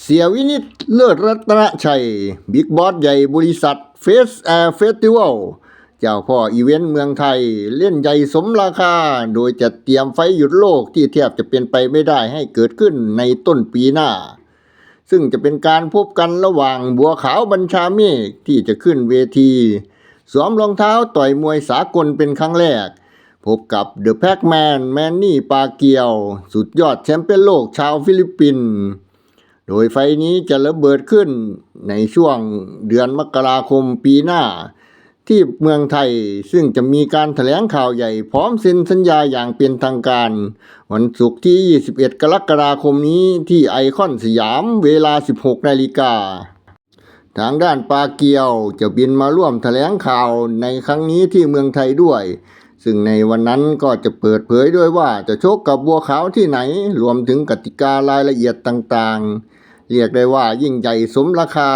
เสียวินิตเลิศรัตนชัย บิ๊กบอสใหญ่บริษัทเฟสแอร์เฟสติวัลเจ้าพ่ออีเวนต์เมืองไทยเล่นใหญ่สมราคา โดยจะเตรียมไฟหยุดโลกที่แทบจะเป็นไปไม่ได้ให้เกิดขึ้นในต้นปีหน้า ซึ่งจะเป็นการพบกันระหว่างบัวขาวบัญชาเมฆที่จะขึ้นเวที สวมรองเท้าต่อยมวยสากลเป็นครั้งแรก พบกับเดอะแพ็กแมนแมนนี่ปาเกียว สุดยอดแชมเปี้ยนโลกชาวฟิลิปปินส์ โดยไฟนี้จะระเบิดขึ้นในช่วงเดือนมกราคมปีหน้า ที่เมืองไทยซึ่งจะมีการแถลงข่าวใหญ่พร้อมเซ็นสัญญาอย่างเป็นทางการ วันศุกร์ที่ 21 กรกฎาคมนี้ที่ไอคอนสยามเวลา 16 นาฬิกาทางด้านปาเกียวจะบินมาร่วมแถลงข่าวในครั้งนี้ที่เมืองไทยด้วย ซึ่งในวันนั้นก็จะเปิดเผยด้วยว่าจะชกกับบัวขาวที่ไหน รวมถึงกติการายละเอียดต่างๆ เรียกได้ว่ายิ่งใหญ่สมราคา